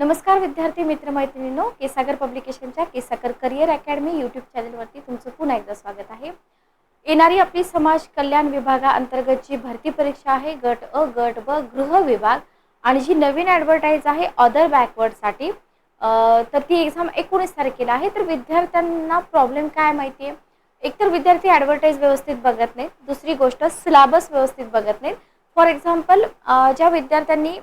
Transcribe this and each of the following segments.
नमस्कार विद्यार्थी मित्रमैत्रिणींनो केसागर पब्लिकेशनच्या केसागर करिअर अकॅडमी यूट्यूब चॅनलवरती तुमचं पुन्हा एकदा स्वागत आहे. येणारी आपली समाज कल्याण विभागाअंतर्गतची भरती परीक्षा आहे गट अ गट ब गृह विभाग आणि जी नवीन ॲडव्हर्टाईज आहे अदर बॅकवर्डसाठी तर ती एक्झाम एकोणीस तारखेला आहे. तर विद्यार्थ्यांना प्रॉब्लेम काय माहिती आहे? एकतर विद्यार्थी ॲडव्हर्टाईज व्यवस्थित बघत नाहीत दुसरी गोष्ट सिलाबस व्यवस्थित बघत नाहीत. फॉर एक्झाम्पल ज्या विद्यार्थ्यांनी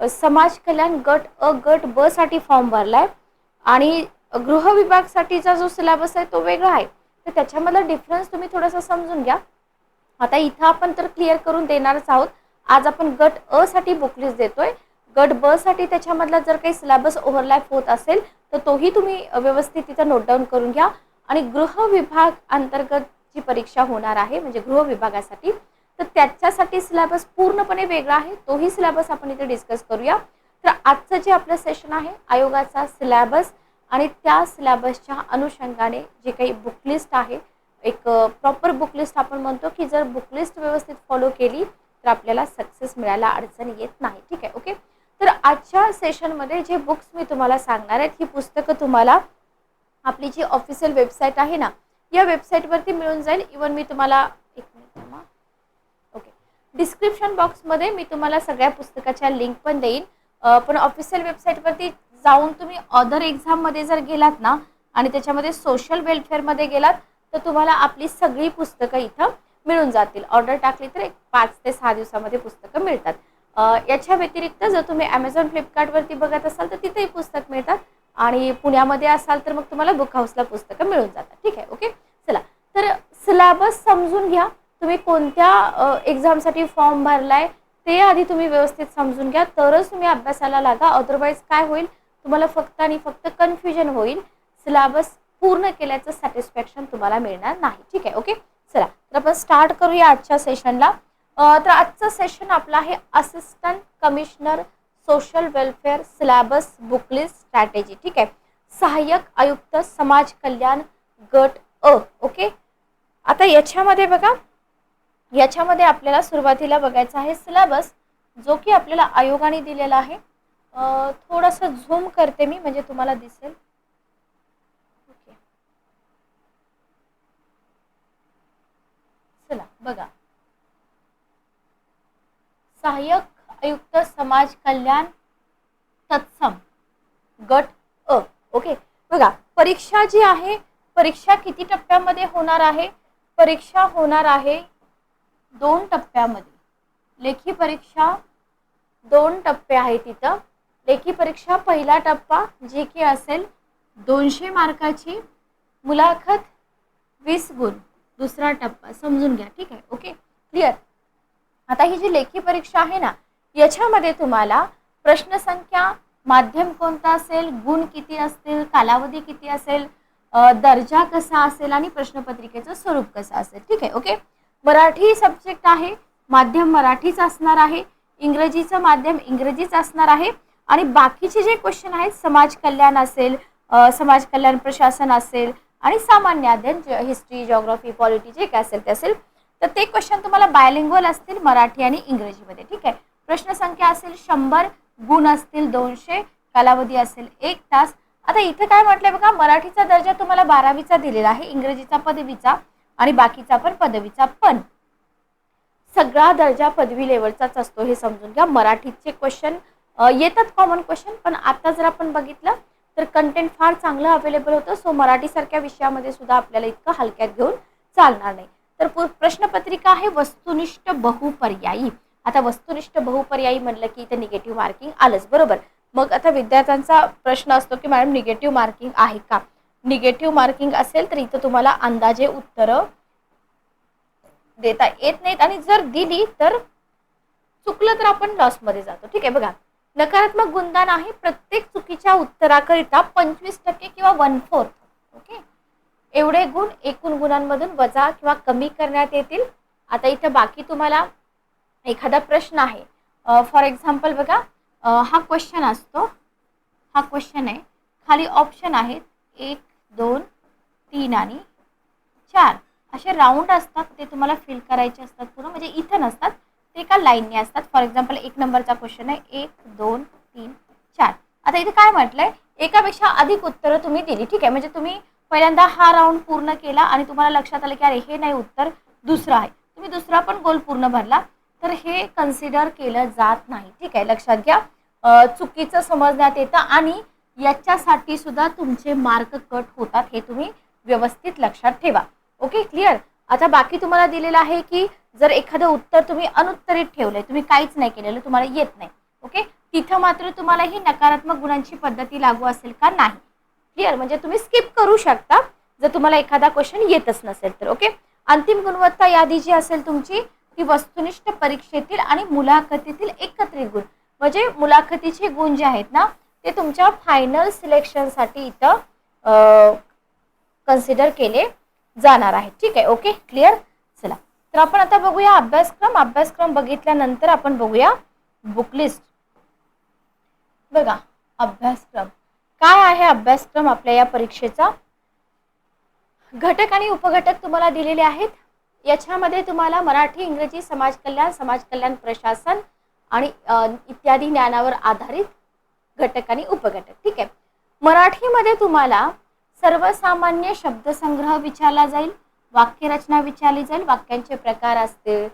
समाज कल्याण गट अ गट ब साठी फॉर्म भरला आहे आणि गृह विभागसाठीचा जो सिलेबस आहे तो वेगळा आहे. तर त्याच्यामधला डिफरन्स तुम्ही थोडासा समजून घ्या. आता इथं आपण तर क्लिअर करून देणारच आहोत. आज आपण गट अ साठी बुकलिस्ट देतोय. गट ब साठी त्याच्यामधला जर काही सिलेबस ओव्हरलॅप होत असेल तर तोही तुम्ही व्यवस्थित तिथं नोट डाऊन करून घ्या. आणि गृह विभाग अंतर्गत जी परीक्षा होणार आहे म्हणजे गृह विभागासाठी तर त्याच्यासाठी सिलेबस पूर्णपणे वेगळा आहे. तोही सिलेबस आपण इथे डिस्कस करूया. तर आजचं जे आपलं सेशन आहे आयोगाचा सिलेबस आणि त्या सिलेबसच्या अनुषंगाने जे काही बुकलिस्ट आहे एक प्रॉपर बुकलिस्ट आपण म्हणतो की जर बुकलिस्ट व्यवस्थित फॉलो केली तर आपल्याला सक्सेस मिळायला अडचण येत नाही. ठीक आहे ओके तर आजच्या सेशनमध्ये जे बुक्स मी तुम्हाला सांगणार आहेत ही पुस्तकं तुम्हाला आपली जी ऑफिशियल वेबसाईट आहे ना या वेबसाईटवरती मिळून जाईल. इवन मी तुम्हाला एक मिनिट थांबा. ओके डिस्क्रिप्शन बॉक्समध्ये मी तुम्हाला सगळ्या पुस्तकाच्या लिंक पण देईन. पण ऑफिशियल वेबसाईटवरती जाऊन तुम्ही अदर एक्झाममध्ये जर गेलात ना आणि त्याच्यामध्ये सोशल वेलफेअरमध्ये गेलात तर तुम्हाला आपली सगळी पुस्तकं इथं मिळून जातील. ऑर्डर टाकली तर एक पाच ते सहा दिवसामध्ये पुस्तकं मिळतात. याच्या व्यतिरिक्त जर तुम्ही ॲमेझॉन फ्लिपकार्टवरती बघत असाल तर तिथेही पुस्तक मिळतात. आणि पुण्यामध्ये असाल तर मग तुम्हाला बुक हाऊसला पुस्तकं मिळून जातात. ठीक आहे ओके चला. तर सिलॅबस समजून घ्या. तुम्ही कोणत्या एक्झामसाठी फॉर्म भरलाय ते आधी तुम्ही व्यवस्थित समजून घ्या. तरच तुम्ही अभ्यासाला लागा. अदरवाईज काय होईल? तुम्हाला फक्त आणि फक्त कन्फ्युजन होईल. सिलेबस पूर्ण केल्याचं सॅटिस्फॅक्शन तुम्हाला मिळणार नाही. ठीक आहे ओके चला तर आपण स्टार्ट करूया आजच्या सेशनला तर आजचं सेशन आपलं आहे assistant commissioner social welfare syllabus booklist strategy ठीक आहे? सहाय्यक आयुक्त समाज कल्याण गट अ. ओके आता याच्यामध्ये बघा याच्यामध्ये आपल्याला सुरुवातीला बघायचा आहे सिलेबस जो की आपल्याला आयोगाने दिलेला आहे. थोडंसं झूम करते मी म्हणजे तुम्हाला दिसेल. ओके. चला बघा. सहाय्यक आयुक्त समाज कल्याण तत्सम गट अ. ओके बघा. परीक्षा जी आहे परीक्षा किती टप्प्यामध्ये होणार आहे? परीक्षा होणार आहे दोन टप्प्यामध्ये. लेखी परीक्षा दोन टप्पे आहेत तिथं. लेखी परीक्षा पहिला टप्पा जी की असेल दोनशे मार्काची मुलाखत वीस गुण. दुसरा टप्पा समजून घ्या ठीक आहे? ओके? क्लिअर आता ही जी लेखी परीक्षा आहे ना याच्यामध्ये तुम्हाला प्रश्नसंख्या माध्यम कोणता असेल गुण किती असतील कालावधी किती असेल दर्जा कसा असेल आणि प्रश्नपत्रिकेचं स्वरूप कसं असेल ठीक आहे? ओके? मराठी सब्जेक्ट आहे माध्यम मराठीच असणार आहे इंग्रजीचं माध्यम इंग्रजीच असणार आहे. आणि बाकीचे जे क्वेश्चन आहेत समाज कल्याण असेल समाज कल्याण प्रशासन असेल आणि सामान्य अध्ययन हिस्ट्री जॉग्रफी पॉलिटी जे काय असेल ते असेल तर ते क्वेश्चन तुम्हाला बायलिंग्वल असतील मराठी आणि इंग्रजीमध्ये ठीक आहे? प्रश्नसंख्या असेल शंभर गुण असतील दोनशे कालावधी असेल एक तास. आता इथे काय म्हटलंय बघा मराठीचा दर्जा तुम्हाला बारावीचा दिलेला आहे इंग्रजीचा पदवीचा. आणि बाकीचा पण पदवीचा पण. सगळा दर्जा पदवी लेवलचाच असतो हे समजून घ्या. मराठीचे क्वेश्चन येतात कॉमन क्वेश्चन पण आता जर आपण बघितलं तर कंटेंट फार चांगलं अवेलेबल होतं सो मराठीसारख्या विषयामध्ये सुद्धा आपल्याला इतकं हलक्यात घेऊन चालणार नाही. तर पु- प्रश्नपत्रिका आहे वस्तुनिष्ठ बहुपर्यायी. आता वस्तुनिष्ठ बहुपर्यायी म्हणलं की इथं निगेटिव्ह मार्किंग आलंच बरोबर. मग आता विद्यार्थ्यांचा प्रश्न असतो की मॅडम निगेटिव्ह मार्किंग आहे का? निगेटिव्ह मार्किंग असेल तर इथं तुम्हाला अंदाजे उत्तरं देता येत नाहीत. आणि जर दिली तर चुकलं तर आपण लॉसमध्ये जातो. ठीक आहे बघा. नकारात्मक गुणदान आहे प्रत्येक चुकीच्या उत्तराकरिता पंचवीस टक्के किंवा वन फोर्थ ओके एवढे गुण एकूण गुणांमधून वजा किंवा कमी करण्यात येतील. आता इथं बाकी तुम्हाला एखादा प्रश्न आहे. फॉर एक्झाम्पल बघा. हा क्वेश्चन असतो. हा क्वेश्चन आहे. खाली ऑप्शन आहेत. एक दोन तीन आणि चार. असे राऊंड असतात ते तुम्हाला फिल करायचे असतात पूर्ण. म्हणजे इथं नसतात ते एका लाईनने असतात. फॉर एक्झाम्पल एक नंबरचा क्वेश्चन आहे. एक दोन तीन चार. आता इथे काय म्हटलंय? एकापेक्षा अधिक उत्तरं तुम्ही दिली. ठीक आहे? म्हणजे तुम्ही पहिल्यांदा हा राऊंड पूर्ण केला आणि तुम्हाला लक्षात आलं की अरे हे नाही उत्तर दुसरं आहे. तुम्ही दुसरा पण गोल पूर्ण भरला. तर हे कन्सिडर केलं जात नाही. ठीक आहे? लक्षात घ्या. चुकीचं समजण्यात येतं आणि याच्यासाठी सुद्धा तुमचे मार्क कट होतात हे तुम्ही व्यवस्थित लक्षात ठेवा. ओके क्लिअर आता बाकी तुम्हाला दिलेलं आहे की जर एखादं उत्तर तुम्ही अनुत्तरित ठेवलंय तुम्ही काहीच नाही केलेलं तुम्हाला येत नाही. ओके तिथं मात्र तुम्हाला ही नकारात्मक गुणांची पद्धती लागू असेल का नाही? क्लिअर म्हणजे तुम्ही स्किप करू शकता जर तुम्हाला एखादा क्वेश्चन येतच नसेल तर. ओके अंतिम गुणवत्ता यादी जी असेल तुमची ती वस्तुनिष्ठ परीक्षेतील आणि मुलाखतीतील एकत्रित गुण. म्हणजे मुलाखतीचे गुण जे आहेत ना ते तुमच्या फायनल सिलेक्शनसाठी इथं कन्सिडर केले जाणार आहेत ठीक आहे? ओके क्लिअर चला. तर आपण आता बघूया अभ्यासक्रम. अभ्यासक्रम बघितल्यानंतर आपण बघूया बुकलिस्ट बघा अभ्यासक्रम. काय आहे अभ्यासक्रम आपल्या या परीक्षेचा? घटक आणि उपघटक तुम्हाला दिलेले आहेत. याच्यामध्ये तुम्हाला मराठी इंग्रजी समाज कल्याण समाज कल्याण प्रशासन आणि इत्यादी ज्ञानावर आधारित घटक आणि उपघटक. ठीक आहे? मराठीमध्ये तुम्हाला सर्वसामान्य शब्दसंग्रह विचारला जाईल वाक्यरचना विचारली जाईल वाक्यांचे प्रकार असतील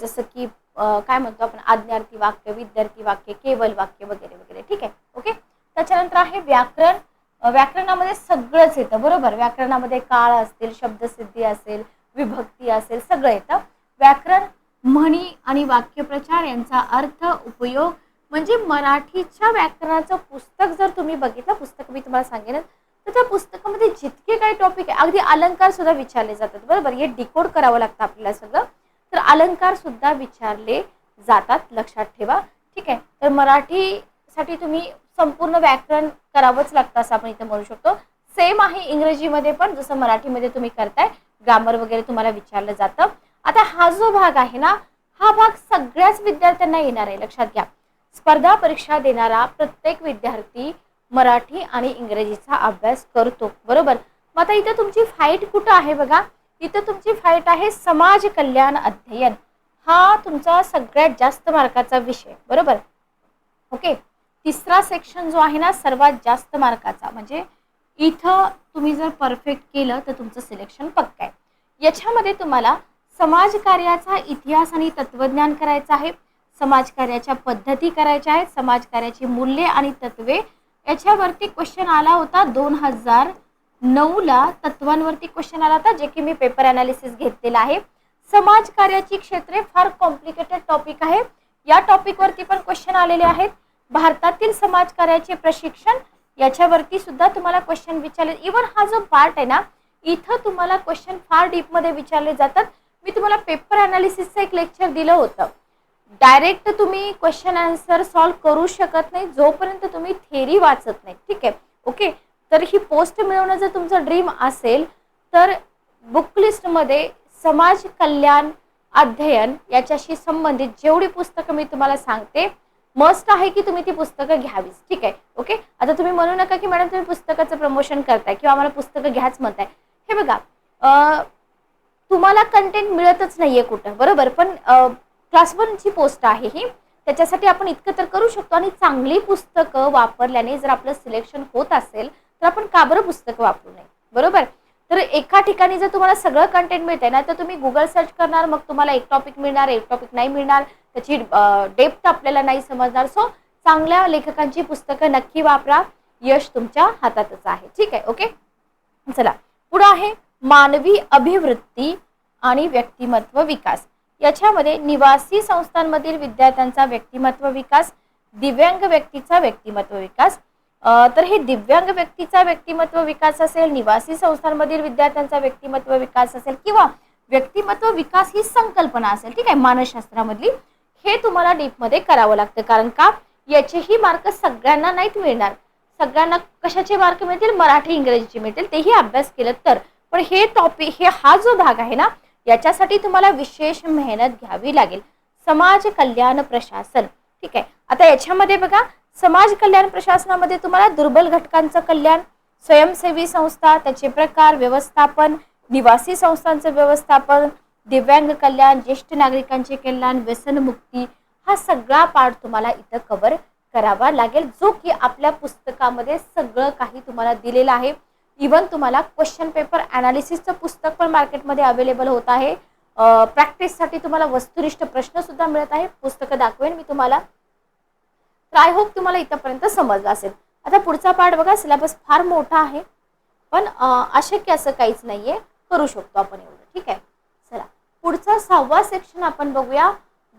जसं की काय म्हणतो आपण आज्ञार्थी वाक्य विद्यार्थी वाक्य केवल वाक्य वगैरे वगैरे. ठीक आहे? ओके? त्याच्यानंतर आहे व्याकरण. व्याकरणामध्ये सगळंच येतं बरोबर? व्याकरणामध्ये काळ असतील शब्दसिद्धी असेल विभक्ती असेल सगळं येतं. व्याकरण म्हणी आणि वाक्यप्रचार यांचा अर्थ उपयोग म्हणजे मराठीच्या व्याकरणाचं पुस्तक जर तुम्ही बघितलं पुस्तक मी तुम्हाला सांगेन तर त्या पुस्तकामध्ये जितके काही टॉपिक आहे अगदी अलंकार सुद्धा विचारले जातात. बरोबर? हे डिकोड करावं लागतं आपल्याला सगळं. तर अलंकार सुद्धा विचारले जातात लक्षात ठेवा. ठीक आहे? तर मराठीसाठी तुम्ही संपूर्ण व्याकरण करावंच लागतं असं आपण इथे म्हणू शकतो. सेम आहे इंग्रजीमध्ये पण जसं मराठीमध्ये तुम्ही करताय. ग्रामर वगैरे तुम्हाला विचारलं जातं. आता हा जो भाग आहे ना हा भाग सगळ्याच विद्यार्थ्यांना येणार आहे. लक्षात घ्या. स्पर्धा परीक्षा देणारा प्रत्येक विद्यार्थी मराठी आणि इंग्रजीचा अभ्यास करतो. बरोबर? मग आता इथं तुमची फाईट कुठं आहे बघा? इथं तुमची फाईट आहे समाज कल्याण अध्ययन. हा तुमचा सगळ्यात जास्त मार्काचा विषय. बरोबर? ओके? तिसरा सेक्शन जो आहे ना सर्वात जास्त मार्काचा. म्हणजे इथं तुम्ही जर परफेक्ट केलं तर तुमचं सिलेक्शन पक्का आहे. याच्यामध्ये तुम्हाला समाजकार्याचा इतिहास आणि तत्वज्ञान करायचं आहे. समाजकार्याच्या पद्धती करायच्या आहेत समाजकार्याची मूल्ये आणि तत्वे. याच्यावरती क्वेश्चन आला होता दोन हजार नऊला तत्वांवरती क्वेश्चन आला होता जे की मी पेपर अनालिसिस घेतलेला आहे. समाजकार्याची क्षेत्रे फार कॉम्प्लिकेटेड टॉपिक आहे. या टॉपिकवरती पण क्वेश्चन आलेले आहेत. भारतातील समाजकार्याचे प्रशिक्षण याच्यावरती सुद्धा तुम्हाला क्वेश्चन विचारले. इवन हा जो पार्ट आहे ना इथं तुम्हाला क्वेश्चन फार डीपमध्ये विचारले जातात. मी तुम्हाला पेपर अनालिसिसचं एक लेक्चर दिलं होतं. डायरेक्ट तुम्ही क्वेश्चन आन्सर सॉल्व्ह करू शकत नाही जोपर्यंत तुम्ही थेरी वाचत नाही. ठीक आहे? ओके? तर ही पोस्ट मिळवणं जर तुमचं ड्रीम असेल तर बुक लिस्टमध्ये समाज कल्याण अध्ययन याच्याशी संबंधित जेवढी पुस्तकं मी तुम्हाला सांगते मस्ट आहे की तुम्ही ती पुस्तकं घ्यावीच. ठीक आहे? ओके? आता तुम्ही म्हणू नका की मॅडम तुम्ही पुस्तकाचं प्रमोशन करताय किंवा आम्हाला पुस्तकं घ्याच म्हणताय. हे बघा तुम्हाला कंटेंट मिळतच नाहीये कुठं. बरोबर? पण क्लास वनची पोस्ट आहे ही. त्याच्यासाठी आपण इतकं तर करू शकतो आणि चांगली पुस्तकं वापरल्याने जर आपलं सिलेक्शन होत असेल तर आपण का बरं पुस्तकं वापरू नये? बरोबर? तर एका ठिकाणी जर तुम्हाला सगळं कंटेंट मिळतंय ना तर तुम्ही गुगल सर्च करणार मग तुम्हाला एक टॉपिक मिळणार एक टॉपिक नाही मिळणार त्याची डेप्थ आपल्याला नाही समजणार. सो चांगल्या लेखकांची पुस्तकं नक्की वापरा. यश तुमच्या हातातच आहे. ठीक आहे? ओके चला. पुढं आहे मानवी अभिवृत्ती आणि व्यक्तिमत्व विकास. याच्यामध्ये निवासी संस्थांमधील विद्यार्थ्यांचा व्यक्तिमत्व विकास दिव्यांग व्यक्तीचा व्यक्तिमत्व विकास. तर हे दिव्यांग व्यक्तीचा व्यक्तिमत्व विकास असेल निवासी संस्थांमधील विद्यार्थ्यांचा व्यक्तिमत्व विकास असेल किंवा व्यक्तिमत्व विकास ही संकल्पना असेल ठीक आहे मानसशास्त्रामधली हे तुम्हाला डीपमध्ये करावं लागतं. कारण का? याचेही मार्क सगळ्यांना नाहीत मिळणार. सगळ्यांना कशाचे मार्क मिळतील? मराठी इंग्रजीचे मिळतील. तेही अभ्यास केलं तर. पण हे टॉपिक हे हा जो भाग आहे ना याच्यासाठी तुम्हाला विशेष मेहनत घ्यावी लागेल. समाज कल्याण प्रशासन. ठीक आहे? आता याच्यामध्ये बघा समाज कल्याण प्रशासनामध्ये तुम्हाला दुर्बल घटकांचं कल्याण स्वयंसेवी संस्था त्याचे प्रकार व्यवस्थापन निवासी संस्थांचं व्यवस्थापन दिव्यांग कल्याण ज्येष्ठ नागरिकांचे कल्याण व्यसनमुक्ती हा सगळा पार्ट तुम्हाला इथं कव्हर करावा लागेल. जो की आपल्या पुस्तकामध्ये सगळं काही तुम्हाला दिलेलं आहे. इवन तुम्हाला क्वेश्चन पेपर अनालिसिसचं पुस्तक पण मार्केटमध्ये अवेलेबल होत आहे. प्रॅक्टिससाठी तुम्हाला वस्तुनिष्ठ प्रश्नसुद्धा मिळत आहे. पुस्तकं दाखवेन मी तुम्हाला. तर आय होप तुम्हाला इथंपर्यंत समजलं असेल. आता पुढचा पार्ट बघा सिलेबस फार मोठा आहे. पण अशक्य असं काहीच नाही आहे करू शकतो आपण एवढं. ठीक आहे? चला. पुढचा सहावा सेक्शन आपण बघूया.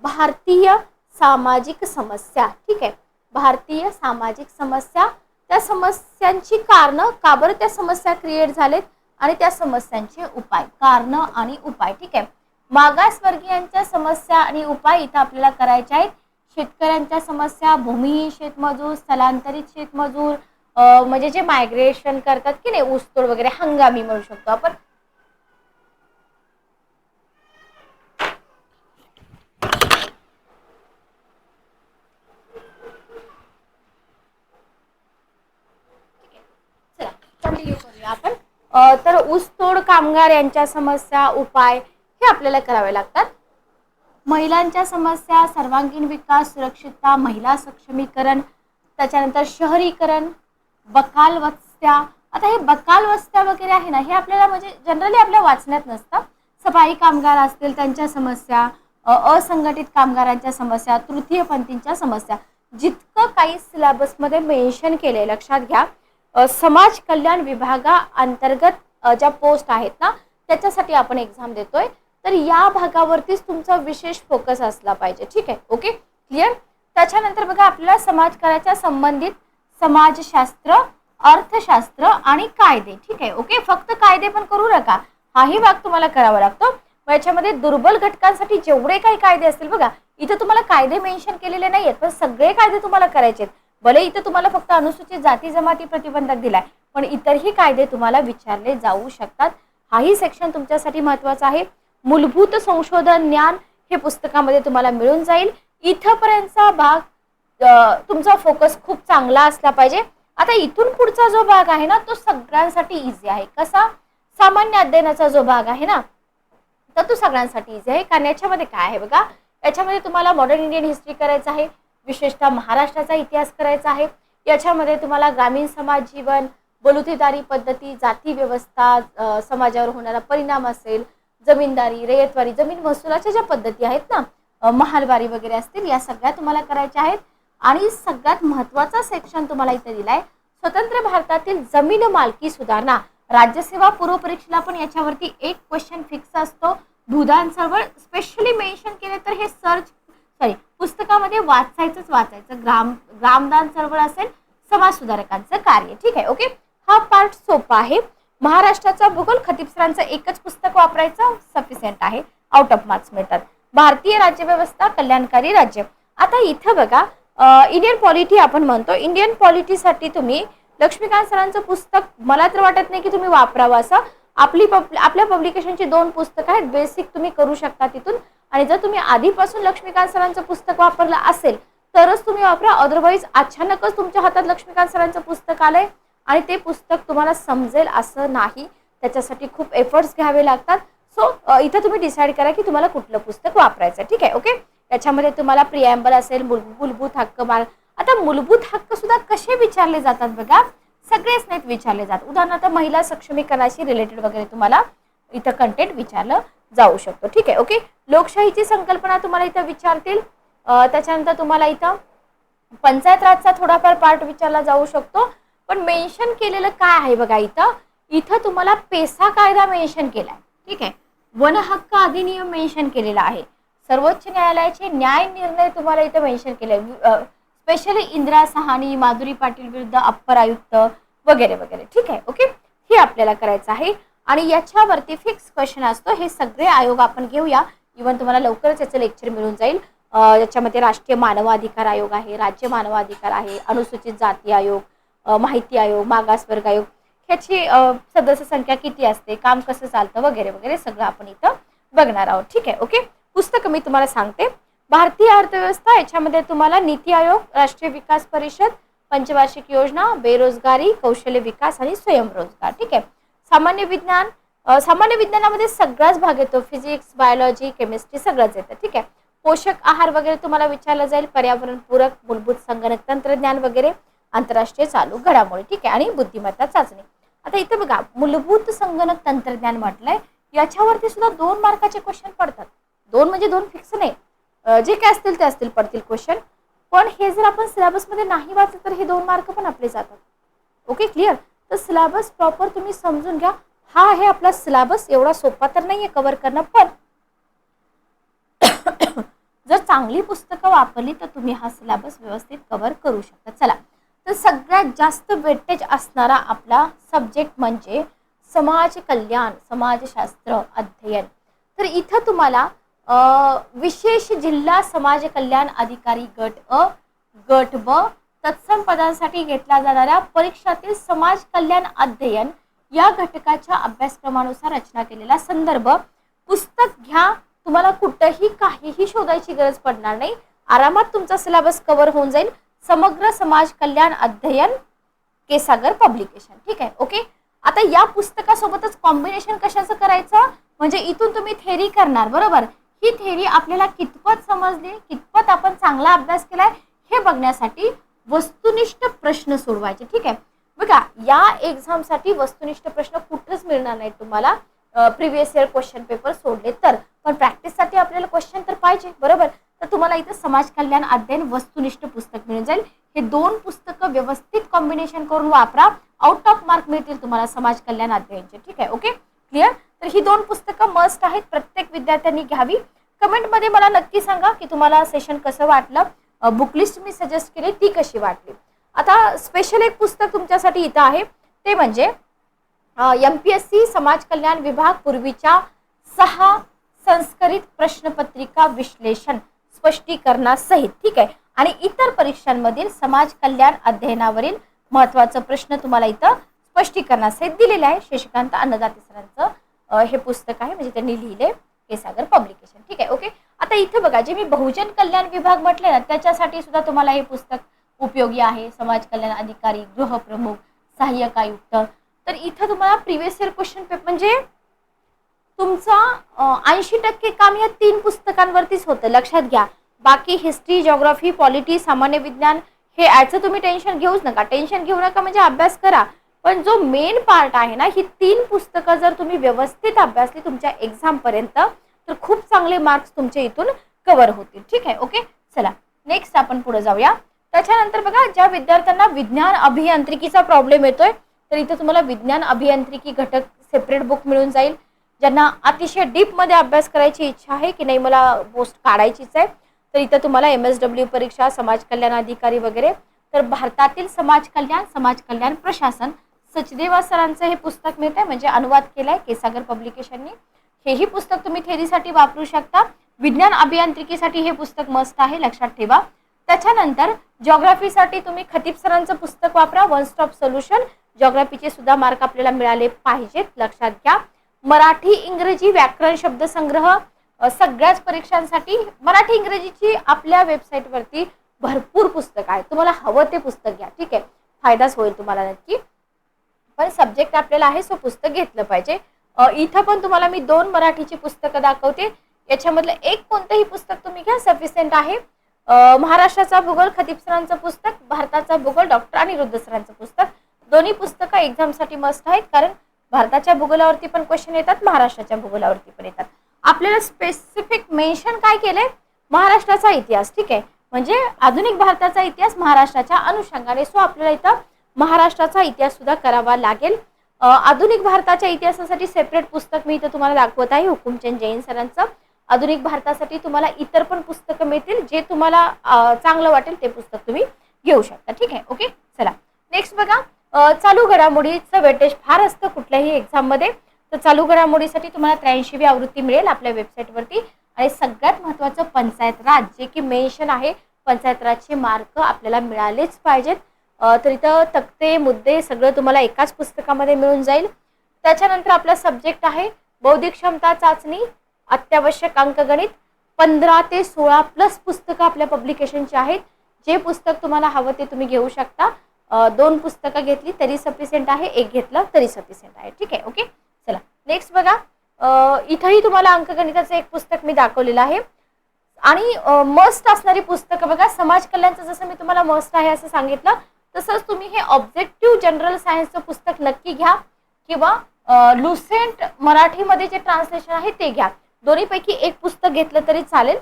भारतीय सामाजिक समस्या. ठीक आहे? भारतीय सामाजिक समस्या. त्या समस्यांची कारणं का बरं त्या समस्या क्रिएट झालेत आणि त्या समस्यांचे उपाय कारणं आणि उपाय ठीक आहे? मागासवर्गीयांच्या समस्या आणि उपाय इथं आपल्याला करायच्या आहेत. शेतकऱ्यांच्या समस्या भूमिहीन शेतमजूर स्थलांतरित शेतमजूर म्हणजे जे मायग्रेशन करतात की नाही ऊसतोड वगैरे हंगामी म्हणू शकतो आपण चला कंटिन्यू करूया आपण तर ऊसतोड कामगार यांच्या समस्या उपाय हे आपल्याला करावे लागतात. महिलांच्या समस्या सर्वांगीण विकास सुरक्षितता महिला सक्षमीकरण त्याच्यानंतर शहरीकरण बकाल वस्त्या. आता हे बकाल वस्त्या वगैरे आहे ना हे आपल्याला म्हणजे जनरली आपल्या वाचण्यात नसतं. सफाई कामगार असतील त्यांच्या समस्या असंघटित कामगारांच्या समस्या तृतीयपंथींच्या समस्या जितकं काही सिलेबसमध्ये मेन्शन केले लक्षात घ्या. समाज कल्याण विभागाअंतर्गत ज्या पोस्ट आहेत ना त्याच्यासाठी आपण एक्झाम देतोय. तर या भागावरतीच तुमचा विशेष फोकस असला पाहिजे. ठीक आहे? ओके क्लिअर त्याच्यानंतर बघा आपल्याला समाजकाराच्या संबंधित समाजशास्त्र अर्थशास्त्र आणि कायदे. ठीक आहे? ओके फक्त कायदे पण करू नका. हाही भाग तुम्हाला करावा लागतो. याच्यामध्ये दुर्बल घटकांसाठी जेवढे काही कायदे असतील बघा इथं तुम्हाला कायदे मेन्शन केलेले नाही आहेत पण सगळे कायदे तुम्हाला करायचे आहेत भले इथं तुम्हाला फक्त अनुसूचित जाती जमाती प्रतिबंधक दिलाय पण इतरही कायदे तुम्हाला विचारले जाऊ शकतात. हाही सेक्शन तुमच्यासाठी महत्त्वाचा आहे. मूलभूत संशोधन ज्ञान हे पुस्तकामध्ये तुम्हाला मिळून जाईल. इथंपर्यंतचा भाग तुमचा फोकस खूप चांगला असला पाहिजे. आता इथून पुढचा जो भाग आहे ना तो सगळ्यांसाठी इझी आहे. कसा? सामान्य अध्ययनाचा जो भाग आहे ना तर तो सगळ्यांसाठी इझी आहे. कारण याच्यामध्ये काय आहे बघा? याच्यामध्ये तुम्हाला मॉडर्न इंडियन हिस्ट्री करायचं आहे. विशेषतः महाराष्ट्राचा इतिहास करायचा आहे. याच्यामध्ये तुम्हाला ग्रामीण समाज जीवन बलुतेदारी पद्धती जाती व्यवस्था समाजावर होणारा परिणाम असेल जमीनदारी रयतवारी जमीन महसुलाच्या ज्या पद्धती आहेत ना महालवारी वगैरे असतील या सगळ्या तुम्हाला करायच्या आहेत. आणि सगळ्यात महत्त्वाचा सेक्शन तुम्हाला इथे दिलाय स्वतंत्र भारतातील जमीन मालकी सुधारणा. राज्यसेवा पूर्व परीक्षेला पण याच्यावरती एक क्वेश्चन फिक्स असतो. भूदान चळवळ स्पेशली मेन्शन केले तर हे सर्च सॉरी पुस्तकामध्ये वाचायचंच वाचायचं. ग्राम ग्रामदान चळवळ असेल समाज सुधारकांचं कार्य. ठीक आहे ओके हा पार्ट सोपा आहे. महाराष्ट्राचा भूगोल खतीबसरांचं एकच पुस्तक वापरायचं सफिशियंट आहे. आउट ऑफ मार्क्स मिळतात. भारतीय राज्यव्यवस्था कल्याणकारी राज्य. आता इथं बघा इंडियन पॉलिटी आपण म्हणतो. इंडियन पॉलिटीसाठी तुम्ही लक्ष्मीकांत सरांचं पुस्तक मला तर वाटत नाही की तुम्ही वापरावं असं. आपली पब आपल्या पब्लिकेशनची दोन पुस्तकं आहेत. बेसिक तुम्ही करू शकता तिथून. आणि जर तुम्ही आधीपासून लक्ष्मीकांत सरांचं पुस्तक वापरलं असेल तरच तुम्ही वापरा. अदरवाईज अचानकच तुमच्या हातात लक्ष्मीकांत सरांचं पुस्तक आलंय. आणि ते पुस्तक तुम्हाला समजेल असं नाही. त्याच्यासाठी खूप एफर्ट्स घ्यावे लागतात. सो इथं तुम्ही डिसाईड करा की तुम्हाला कुठलं पुस्तक वापरायचं ठीक आहे ओके याच्यामध्ये तुम्हाला प्रियॅम्बल असेल मूलभूत हक्क माल आता मूलभूत हक्क सुद्धा कसे विचारले जातात बघा? सगळेच नाहीत विचारले जातात उदाहरणार्थ महिला सक्षमीकरणाशी रिलेटेड वगैरे तुम्हाला इथं कंटेंट विचारलं जाऊ शकतो. ठीक आहे ओके लोकशाहीची संकल्पना तुम्हाला इथं विचारतील. त्याच्यानंतर तुम्हाला इथं पंचायत राजचा थोडाफार पार्ट विचारला जाऊ शकतो. पण मेन्शन केलेलं काय आहे बघा इथं? इथं तुम्हाला पेसा कायदा मेन्शन केलाय. ठीक आहे? वन हक्क अधिनियम मेन्शन केलेला आहे. सर्वोच्च न्यायालयाचे न्याय निर्णय तुम्हाला इथं मेन्शन केले स्पेशली इंदिरा सहानी माधुरी पाटील विरुद्ध अप्पर आयुक्त वगैरे वगैरे. ठीक आहे? ओके हे आपल्याला करायचं आहे. आणि याच्यावरती फिक्स क्वेश्चन असतो. हे सगळे आयोग आपण घेऊया. इवन तुम्हाला लवकरच याचं लेक्चर मिळून जाईल. याच्यामध्ये राष्ट्रीय मानवाधिकार आयोग आहे राज्य मानवाधिकार आहे अनुसूचित जाती आयोग माहिती आयोग मागासवर्ग आयोग ह्याची सदस्य संख्या किती असते काम कसं चालतं वगैरे वगैरे सगळं आपण इथं बघणार आहोत. ठीक आहे ओके? पुस्तक मी तुम्हाला सांगते. भारतीय अर्थव्यवस्था याच्यामध्ये तुम्हाला नीती आयोग राष्ट्रीय विकास परिषद पंचवार्षिक योजना बेरोजगारी कौशल्य विकास आणि स्वयंरोजगार. ठीक आहे? सामान्य विज्ञान सामान्य विज्ञानामध्ये सगळाच भाग येतो. फिजिक्स बायोलॉजी केमिस्ट्री सगळंच येतं. ठीक आहे? पोषक आहार वगैरे तुम्हाला विचारलं जाईल. पर्यावरण पूरक मूलभूत संगणक तंत्रज्ञान वगैरे. आंतरराष्ट्रीय चालू घडामोडी ठीक आहे? आणि बुद्धिमत्ता चाचणी. आता इथे बघा मूलभूत संगणक तंत्रज्ञान म्हटलंय याच्यावरती सुद्धा दोन मार्काचे क्वेश्चन पडतात. दोन म्हणजे दोन फिक्स नाही. जे काय असतील ते असतील पडतील क्वेश्चन पण हे जर आपण सिलेबसमध्ये नाही वाचलं तर हे दोन मार्क पण आपले जातात. ओके क्लिअर तर सिलेबस प्रॉपर तुम्ही समजून घ्या. हा आहे आपला सिलेबस एवढा सोपा तर नाहीये कव्हर करणं पण जर चांगली पुस्तकं वापरली तर तुम्ही हा सिलेबस व्यवस्थित कव्हर करू शकता. चला. तर सगळ्यात जास्त वेटेज असणारा आपला सब्जेक्ट म्हणजे समाज कल्याण समाजशास्त्र अध्ययन. तर इथं तुम्हाला विशेष जिल्हा समाज कल्याण अधिकारी गट अ गट ब तत्सम पदांसाठी घेतल्या जाणाऱ्या परीक्षातील समाज कल्याण अध्ययन या घटकाच्या अभ्यासक्रमानुसार रचना केलेला संदर्भ. पुस्तक घ्या तुम्हाला कुठंही काहीही शोधायची गरज पडणार नाही. आरामात तुमचा सिलेबस कव्हर होऊन जाईल. समग्र समाज कल्याण अध्ययन केसागर पब्लिकेशन ठीक आहे? ओके आता या पुस्तकासोबतच कॉम्बिनेशन कशाचं करायचं? म्हणजे इथून तुम्ही थेरी करणार बरोबर? ही थेरी आपल्याला कितपत समजली कितपत आपण चांगला अभ्यास केलाय हे बघण्यासाठी वस्तुनिष्ठ प्रश्न सोडवायचे. ठीक आहे? बघा या एक्झामसाठी वस्तुनिष्ठ प्रश्न कुठंच मिळणार नाही तुम्हाला. प्रिव्हियस इयर क्वेश्चन पेपर सोडले तर. पण प्रॅक्टिससाठी आपल्याला क्वेश्चन तर पाहिजे बरोबर? तर तुम्हाला इथं समाज कल्याण अध्ययन वस्तुनिष्ठ पुस्तक मिळून जाईल. हे दोन पुस्तकं व्यवस्थित कॉम्बिनेशन करून वापरा. आउट ऑफ मार्क मिळतील तुम्हाला समाज कल्याण अध्ययनचे. ठीक आहे? ओके क्लिअर तर ही दोन पुस्तकं मस्ट आहेत. प्रत्येक विद्यार्थ्यांनी घ्यावी. कमेंटमध्ये मला नक्की सांगा की तुम्हाला सेशन कसं वाटलं. बुकलिस्ट मी सजेस्ट केली. ती कशी वाटली? आता स्पेशल एक पुस्तक तुमच्यासाठी इथं आहे. ते म्हणजे एम पी एस सी समाज कल्याण विभाग पूर्वीच्या सहा संस्करित प्रश्नपत्रिका विश्लेषण. स्पष्टीकरणासहित. ठीक आहे? आणि इतर परीक्षांमधील समाज कल्याण अध्ययनावरील महत्त्वाचा प्रश्न तुम्हाला इथं स्पष्टीकरणासहित दिलेलं आहे. शशिकांत अन्नदाते सरांचं हे पुस्तक आहे. म्हणजे त्यांनी लिहिले केसागर पब्लिकेशन. ठीक आहे? ओके? आता इथे बघा जे मी बहुजन कल्याण विभाग म्हटले ना त्याच्यासाठी सुद्धा तुम्हाला हे पुस्तक उपयोगी आहे. समाज कल्याण अधिकारी गृहप्रमुख सहाय्यक आयुक्त. तर इथं तुम्हाला प्रिव्हियस इयर क्वेश्चन पेपर म्हणजे तुमचं ऐंशी टक्के काम या तीन पुस्तकांवरतीच होतं. लक्षात घ्या. बाकी हिस्ट्री जॉग्राफी पॉलिटी सामान्य विज्ञान हे याचं तुम्ही टेन्शन घेऊच नका. टेन्शन घेऊ नका म्हणजे अभ्यास करा. पण जो मेन पार्ट आहे ना ही तीन पुस्तकं जर तुम्ही व्यवस्थित अभ्यासली तुमच्या एक्झामपर्यंत तर खूप चांगले मार्क्स तुमच्या इथून कव्हर होतील. ठीक आहे? ओके चला. नेक्स्ट आपण पुढे जाऊया. त्याच्यानंतर बघा ज्या विद्यार्थ्यांना विज्ञान अभियांत्रिकीचा प्रॉब्लेम येतोय तर इथं तुम्हाला विज्ञान अभियांत्रिकी घटक सेपरेट बुक मिळून जाईल. ज्यांना अतिशय डीपमध्ये अभ्यास करायची इच्छा आहे की नाही मला पोस्ट काढायचीच आहे. तर इथं तुम्हाला एम एस डब्ल्यू परीक्षा समाज कल्याण अधिकारी वगैरे तर भारतातील समाज कल्याण समाज कल्याण प्रशासन सचदेवा सरांचं हे पुस्तक मिळत आहे म्हणजे अनुवाद केलाय केसागर पब्लिकेशननी. हेही पुस्तक तुम्ही थेरीसाठी वापरू शकता. विज्ञान अभियांत्रिकीसाठी हे पुस्तक मस्त आहे लक्षात ठेवा. त्याच्यानंतर जॉग्राफीसाठी तुम्ही खतीब सरांचं पुस्तक वापरा. वन स्टॉप सोल्युशन जॉग्राफीचे सुद्धा मार्क आपल्याला मिळाले पाहिजेत लक्षात घ्या. मराठी इंग्रजी व्याकरण शब्दसंग्रह सगळ्याच परीक्षांसाठी मराठी इंग्रजीची आपल्या वेबसाईटवरती भरपूर पुस्तक आहे तुम्हाला हवं ते पुस्तक घ्या. ठीक आहे? फायदाच होईल तुम्हाला नक्की. पण सब्जेक्ट आपल्याला आहे सो पुस्तक घेतलं पाहिजे. इथं पण तुम्हाला मी दोन मराठीची पुस्तकं दाखवते. याच्यामधलं एक कोणतंही पुस्तक तुम्ही घ्या सफिशियंट आहे. महाराष्ट्राचा भूगोल खतीब सरांचं पुस्तक भारताचा भूगोल डॉक्टर आणि सरांचं पुस्तक. दोन्ही पुस्तकं एक्झामसाठी मस्त आहेत कारण भारताच्या भूगोलावरती पण क्वेश्चन येतात महाराष्ट्राच्या भूगोलावरती पण येतात. आपल्याला स्पेसिफिक मेन्शन काय केलंय? महाराष्ट्राचा इतिहास ठीक आहे? म्हणजे आधुनिक भारताचा इतिहास महाराष्ट्राच्या अनुषंगाने. सो आपल्याला इथं महाराष्ट्राचा इतिहास सुद्धा करावा लागेल. आधुनिक भारताच्या इतिहासासाठी सेपरेट पुस्तक मी इथं तुम्हाला दाखवत आहे हुकुमचंद जैन सरांचं. आधुनिक भारतासाठी तुम्हाला इतर पण पुस्तकं मिळतील जे तुम्हाला चांगलं वाटेल ते पुस्तक तुम्ही घेऊ शकता. ठीक आहे? ओके चला. नेक्स्ट बघा. चालू घडामोडीचं वेटेज फार असतं कुठल्याही एक्झाममध्ये तर चालू घडामोडीसाठी तुम्हाला त्र्याऐंशीवी आवृत्ती मिळेल आपल्या वेबसाईटवरती आणि सगळ्यात महत्त्वाचं पंचायत राज जे की मेन्शन आहे पंचायत राजचे मार्क आपल्याला मिळालेच पाहिजेत. तर इथं तक्ते मुद्दे सगळं तुम्हाला एकाच पुस्तकामध्ये मिळून जाईल. त्याच्यानंतर आपला सब्जेक्ट आहे बौद्धिक क्षमता चाचणी अत्यावश्यक अंकगणित पंधरा ते सोळा प्लस पुस्तकं आपल्या पब्लिकेशनची आहेत. जे पुस्तक तुम्हाला हवं ते तुम्ही घेऊ शकता. दोन पुस्तकं घेतली तरी सफिशियंट आहे एक घेतलं तरी सफिशियंट आहे. ठीक आहे ओके चला नेक्स्ट बघा. इथंही तुम्हाला अंकगणिताचं एक पुस्तक मी दाखवलेलं आहे. आणि मस्ट असणारी पुस्तकं बघा. समाज कल्याणचं जसं मी तुम्हाला मस्ट आहे असं सांगितलं तसंच तुम्ही हे ऑब्जेक्टिव्ह जनरल सायन्सचं पुस्तक नक्की घ्या. किंवा लुसेंट मराठीमध्ये जे ट्रान्सलेशन आहे ते घ्या. दोन्हीपैकी एक पुस्तक घेतलं तरी चालेल.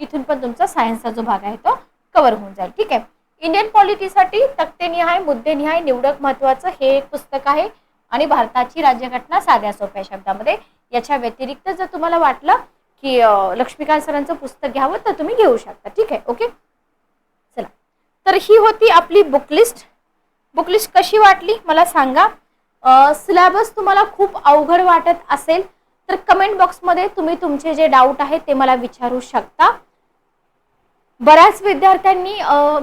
इथून पण तुमचा सायन्सचा जो भाग आहे तो कवर होऊन जाईल. ठीक आहे? इंडियन पॉलिटीसाठी तक्तेनिहाय मुद्देनिहाय निवडक महत्वाचं हे एक पुस्तक आहे. आणि भारताची राज्यघटना साध्या सोप्या शब्दामध्ये. याच्या व्यतिरिक्त जर तुम्हाला वाटलं की लक्ष्मीकांत सरांचं पुस्तक घ्यावं तर तुम्ही घेऊ शकता. ठीक आहे? ओके? चला. तर ही होती आपली बुकलिस्ट बुकलिस्ट कशी वाटली मला सांगा. सिलेबस तुम्हाला खूप अवघड वाटत असेल तर कमेंट बॉक्समध्ये तुम्ही तुमचे जे डाऊट आहेत ते मला विचारू शकता. बऱ्याच विद्यार्थ्यांनी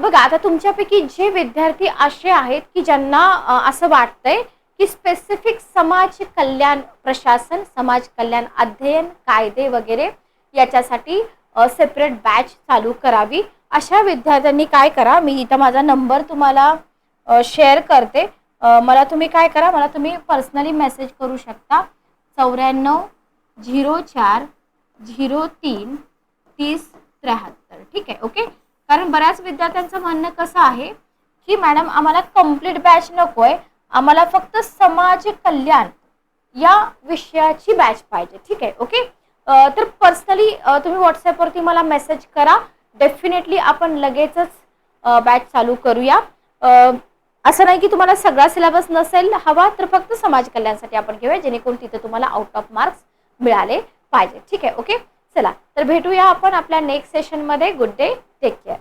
बघा आता तुमच्यापैकी जे विद्यार्थी असे आहेत की ज्यांना असं वाटतंय की स्पेसिफिक समाज कल्याण प्रशासन समाज कल्याण अध्ययन कायदे वगैरे याच्यासाठी सेपरेट बॅच चालू करावी. अशा विद्यार्थ्यांनी काय करा? मी इथं माझा नंबर तुम्हाला शेअर करते. मला तुम्ही काय करा? मला तुम्ही पर्सनली मेसेज करू शकता. चौऱ्याण्णव झिरो चार झिरो तीन तीस त्र्याहत्तर ठीक आहे ओके कारण बऱ्याच विद्यार्थ्यांचं म्हणणं कसं आहे की मॅडम आम्हाला कंप्लीट बॅच नको आहे आम्हाला फक्त समाज कल्याण या विषयाची बॅच पाहिजे. ठीक आहे ओके तर पर्सनली तुम्ही व्हॉट्सॲपवरती मला मेसेज करा. डेफिनेटली आपण लगेचच बॅच चालू करूया. असं नाही की तुम्हाला सगळा सिलेबस नसेल हवा तर फक्त समाज कल्याणसाठी आपण घेऊया जेणेकरून तिथे तुम्हाला आउट ऑफ मार्क्स मिळाले पाहिजे. ठीक आहे ओके चला तर भेटूया आपण आपल्या नेक्स्ट सेशनमध्ये गुड डे टेक केअर